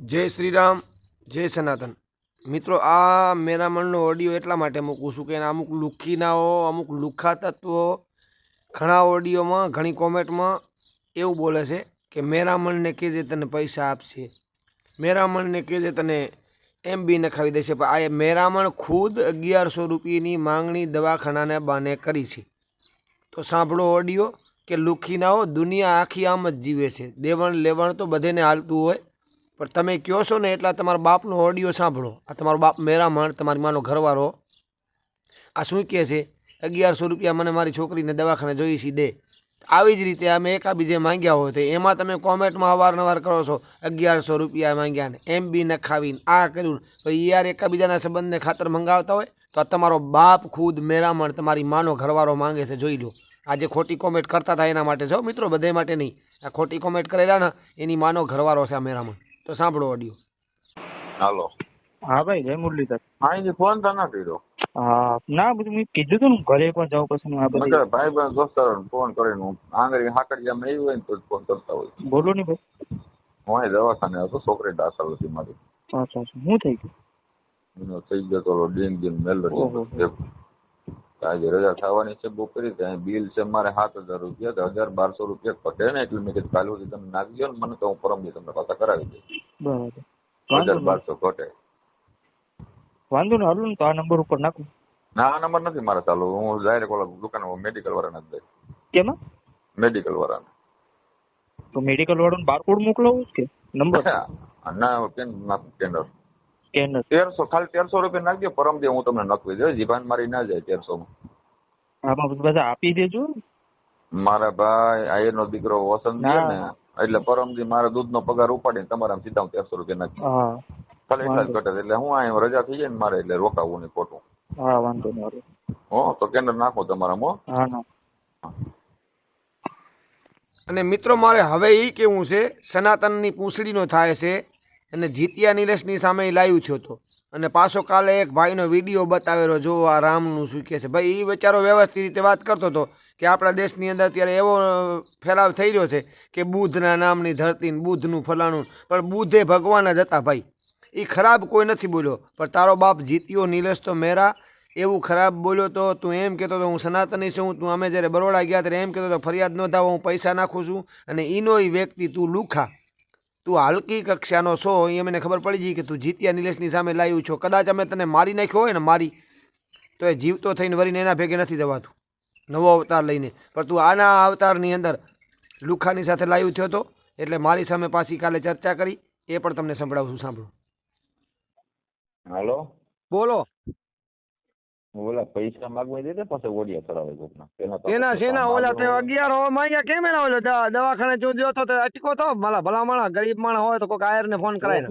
જય શ્રી રામ જય સનાતન. મિત્રો, આ મેરામણનો ઓડિયો એટલા માટે મૂકું છું કે અમુક લુખીનાઓ, અમુક લુખા તત્વો ઘણા ઓડિયોમાં ઘણી કોમેન્ટમાં એવું બોલે છે કે મેરામણને કહેજે તને પૈસા આપશે. મેરામણને કહેજે તને એમ બી નખાવી દેશે. પણ આ મેરામણ ખુદ અગિયારસો રૂપિયાની માંગણી દવાખાનાને બાને કરી છે. તો સાંભળો ઓડિયો કે લુખીનાઓ દુનિયા આખી આમ જ જીવે છે. દેવણ લેવણ તો બધેને હાલતું હોય. પણ તમે કહો છો ને એટલા તમારા બાપનો ઓડિયો સાંભળો. આ તમારો બાપ મેરામણ તમારી માનો ઘરવાળો. આ શું કહે છે? અગિયારસો રૂપિયા મને મારી છોકરીને દવાખાને જોઈ છે દે. આવી જ રીતે અમે એકાબીજે માંગ્યા હોય તો એમાં તમે કોમેન્ટમાં અવારનવાર કરો છો, અગિયારસો રૂપિયા માંગ્યા ને. એમ બી નખાવીને આ કર્યું. તો યાર એકાબીજાના સંબંધને ખાતર મંગાવતા હોય, તો આ તમારો બાપ ખુદ મેરામણ તમારી માનો ઘરવાળો માંગે છે, જોઈ લો. આજે ખોટી કોમેન્ટ કરતા હતા એના માટે છો મિત્રો, બધે માટે નહીં. આ ખોટી કોમેન્ટ કરેલા ને, એની માનો ઘરવાળો છે આ મેરામણ તો સાંભળો ઓડિયો હાલો. હા ભાઈ જય મુરલીધર. અહીંથી ફોન તો ના કર્યો. હા ના બધું મેં કીધું તું ને ઘરે પણ જાઉં પછી આ બધું ભાઈ બંધ દોસ્તારોને ફોન કરીને હું આંગળી હાકડિયામાં આવ્યું હોય ને તો ફોન કરતા હોય. બોલો ને ભાઈ. હું અહીં દવાખાને હતો છોકરી દાખલ હતી મારી. અચ્છા અચ્છા. શું થઈ ગયું? થઈ ગયો તો ડીન ડીંગ ઓહો. આજે રજા થવાની છે બુક કરી ત્યાં બિલ છે મારે સાત હજાર રૂપિયા તો હજાર બારસો રૂપિયા ઘટે ને એટલે મેં કીધું કાલ સુધી તમે નાખજો ને મને તો હું પરમ દી તમને પાછા કરાવી દઈશ. બરાબર. હજાર બારસો ઘટે. વાંધો ને હાલું ને તો આ નંબર ઉપર નાખું. ના આ નંબર નથી મારે ચાલુ. હું ડાયરેક્ટ ઓલા દુકાન મેડિકલ વાળાને જ દઈશ. કેમ? મેડિકલ વાળાને. તો મેડિકલ વાળાને બારકોડ મોકલાવું કે નંબર? ના કેન નાખું તેરસો ખાલી તેરસો રૂપિયા નાખજો પરમ દે હું તમને નખવી દઉં જીભાન મારી ના જાય તેરસો માં બધા આપી દેજો. મારા ભાઈ આયર નો દીકરો વસંત છે ને એટલે પરમજી મારા દૂધ નો પગાર ઉપાડીને તમારા સીધા હું તેરસો રૂપિયા નાખી ખાલી એટલા જ ઘટે એટલે હું અહીં રજા થઈ જાય ને મારે એટલે રોકાવું નહીં ખોટું. હા વાંધો નહીં હો તો કેન્દ્ર નાખો તમારા મો હા અને મિત્રો મારે હવે એ કેવું છે? સનાતનની પૂંછડીનો થાય છે. અને જીતિયા નિલેશની સામે લાઈવ થયો હતો અને પાછો કાલે એક ભાઈનો વીડિયો બતાવેલો, જો આ રામનું શું કહે છે. ભાઈ એ બચારો વ્યવસ્થિત રીતે વાત કરતો હતો કે આપણા દેશની અંદર અત્યારે એવો ફેલાવ થઈ રહ્યો છે કે બુદ્ધના નામની ધરતી બુદ્ધનું ફલાણું પણ બુદ્ધે ભગવાન જ હતા ભાઈ. એ ખરાબ કોઈ નથી બોલ્યો. પણ તારો બાપ જીત્યો, નિલેશ તો મેરા. એવું ખરાબ બોલ્યો તો તું એમ કહેતો હતો, હું સનાતની છું, તું અમે જ્યારે બરોડા ગયા ત્યારે એમ કહેતો તો ફરિયાદ નોંધાવો, હું પૈસા નાખું છું. અને એનો એ વ્યક્તિ તું લુખા. તું હલકી કક્ષાનો છો એ મને ખબર પડી ગઈ કે તું જીત્યા નિલેશની સામે લાવ્યું છો. કદાચ અમે તને મારી નાખ્યો હોય ને મારી તો એ જીવતો થઈને વરીને એના ભેગે નથી જવાતું નવો અવતાર લઈને. પણ તું આના અવતારની અંદર લુખાની સાથે લાવ્યું થયો હતો એટલે મારી સામે પાછી કાલે ચર્ચા કરી એ પણ તમને સંભળાવું છું સાંભળો. હાલો? બોલો. ઓલા પૈસા માગવા દે પછી ઓડિયા કરાવે કોકના. એના સેના ઓલા તે અગિયાર હોવા માંગ્યા કેમ એના ઓલો દવાખાને જો જો તો અટકો તો? મારા ભલા માણસ ગરીબ માણસ હોય તો કોઈ આયર ને ફોન કરાય ને.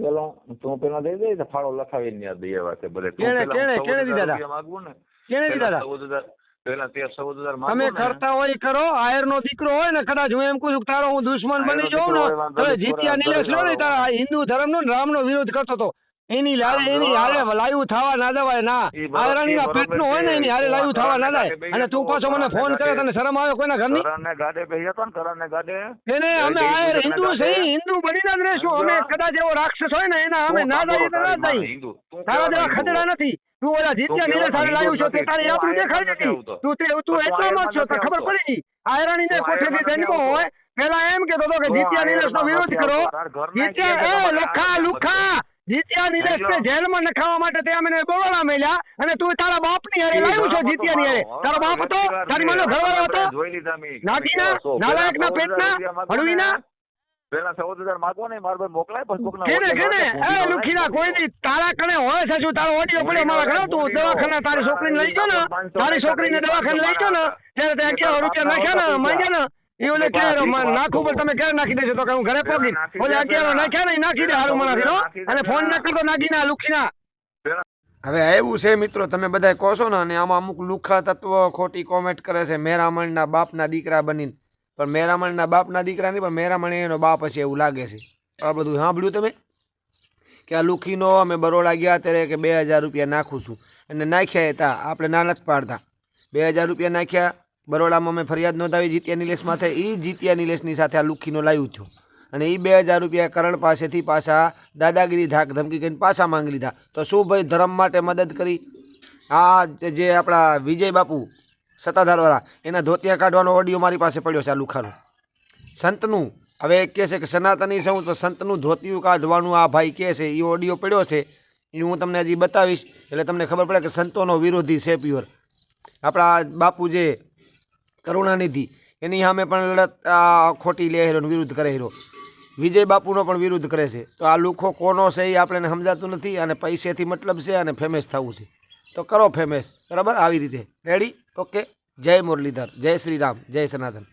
તું પેલા દઈ દે ફાળો લખાવી ને દઈ આવ્યા છે બધે કેણે- કેણે- કેણે દીધા રૂપિયા કેણે દીધા હતા પેલા તેર ચૌદ હજાર તમે કરતા હોય કરો આયર નો દીકરો હોય ને કદાચ હું એમ કહું તારો હું દુશ્મન બની જાઉં ને જીત્યા નિલેશ લો ને તારા હિન્દુ ધર્મ નો રામ નો વિરોધ કરતો હતો. એની લાવે એની. હારે લાયું થવા ના દેવાય ના. ઈ બરોબર- આયરણી ના પેટનું હોય ને એની હારે લાઈવ થવા ના ગાડે અને તું પાછો મને ફોન કરે તને શરમ આવે કોઈના ઘરની? કરારને ગાડે બેહી હતો ને કરારને ગાડે? એને અમે આ હિન્દુ છે હિન્દુ બનીને જ રહેશું. અમે કદાચ એવો રાક્ષસ હોય ને એના અમે ના જઈએ તો ના જઈએ તારા જેવા ખતરા નથી. તું ઓલા જીત્યા નીરે સારે લાવ્યું છો તે તારી આપણું તું દીધી નથી તું તે તું તું એટલામાં જ છો તો ખબર પડી ગઈ? આયરાની ને તું કોઠેથી જન્મો હોય? પેલા એમ કેતો હતો કે જીત્યા નીરજ નો વિરોધ કરો. જીત્યા એ તમારે લુખા જીત્યા ને જેલમાં નખાવા માટે તે અમને બોલાવા મળ્યા અને તું તારા બાપની હારે લાવ્યું છો જીત્યા ની હારે. તારો બાપ હતો તારી માનો ઘરવાળો હતો. નાગીના હળવીના ને, પેલા ચૌદ હજાર માગો ને મારા મોકલાય પછી કોકના કેને ઓડિયો કેને? એ લુખીના કોઈ લાગે. તારા કણે હોય છે તારો ઓડિયો પડ્યો મારા ઘરે તું દવાખાને તારી છોકરીને લઈ ગયો ને. તારી છોકરીને દવાખાને લઈ ગયો ને. ત્યારે તે અગિયાર રૂપિયા નાખ્યા ને માંગ્યા ને. એ કે કે નાખું પણ તમે ક્યારે નાખી દેજો? તો કે હું ઘરે પગી ઓલે અગિયાર નાખ્યા ને નાખી દે હારું મનાથી અને ફોન ના લુખી ના હવે આવ્યું છે મિત્રો તમે બધા કહો છો ને અને આમાં અમુક લુખા તત્વ ખોટી કોમેન્ટ કરે છે મેરામણના બાપના દીકરા બનીને. પણ મેરામણના બાપના દીકરા નહીં પણ મેરામણ એનો બાપ હશે એવું લાગે છે. આ બધું સાંભળ્યું તમે? કે આ લુખીનો અમે બરોડા ગયા ત્યારે કે બે હજાર રૂપિયા નાખું છું. અને નાખ્યા હતા આપણે ના નથી પાડતા. બે હજાર રૂપિયા નાખ્યા બરોડામાં મેં ફરિયાદ નોંધાવી જીત્યા નિલેશ માથે. એ જીત્યા નિલેશની સાથે આ લુખીનો લાવ્યું થયો. અને એ બે હજાર રૂપિયા કરણ પાસેથી પાછા દાદાગીરી ધાક ધમકી કરીને પાછા માંગી લીધા. તો શું ભાઈ ધર્મ માટે મદદ કરી? આ જે આપણા વિજય બાપુ, સત્તાધારવાળા, એના ધોતિયા કાઢવાનો ઓડિયો મારી પાસે પડ્યો છે આ લુખાનો. સંતનું, હવે કહે છે કે સનાતની સૌ તો સંતનું ધોતિયું કાઢવાનું આ ભાઈ કહે છે. એ ઓડિયો પડ્યો છે. એ હું તમને હજી બતાવીશ. એટલે તમને ખબર પડે કે સંતોનો વિરોધી છે પ્યોર આપણા બાપુ જે કરુણાનિધિ. એની સામે પણ લડત ખોટી લે હેરો વિરુદ્ધ કરે હેરો. વિજય બાપુનો પણ વિરુદ્ધ કરે છે. તો આ લુખો કોનો છે એ આપણને સમજાતું નથી અને પૈસેથી મતલબ છે અને ફેમસ થવું છે. તો કરો ફેમસ બરાબર? આવી રીતે. રેડી ઓકે જય મુરલીધર. જય શ્રી રામ જય સનાતન.